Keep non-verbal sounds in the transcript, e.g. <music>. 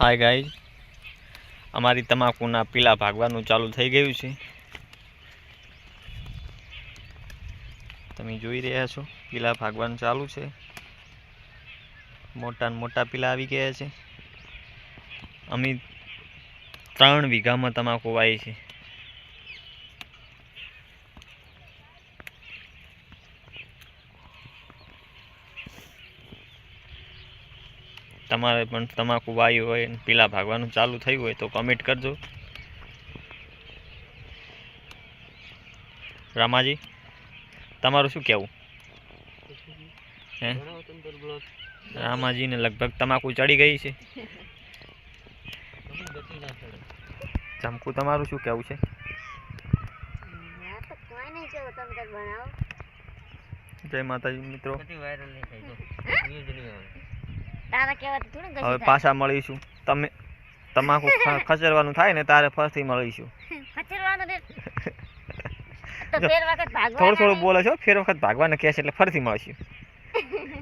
Hi guys અમારી તમાકુના પીલા ભાગવાનું ચાલુ થઈ ગયું છે. તમે જોઈ રહ્યા છો, પીલા ભાગવાનું ચાલુ છે. મોટા મોટા પીલા આવી ગયા છે. અમે ત્રણ વીઘામાં તમાકુ વાય છે. તમારે પણ તમાકુ વાયુ હોય પીલા ભાગવાનું ચાલુ થયું હોય તો કમેન્ટ કરજો. રામાજી તમારું શું કહેવું? હે? રામાજીને લગભગ તમાકુ ચડી ગઈ છે. ચમકુ તમારું શું કહેવું છે? ના તો કોઈ નહીં કેવું તમે તાર બનાવો જય માતાજી મિત્રો હવે પાછા મળીશું. તમે તમાકુ ખસેડવાનું થાય ને તારે ફરીથી મળીશું. થોડું થોડું. બોલે છો ફેર વખત ભાગવાને કહે છે એટલે ફરીથી મળીશું. <laughs>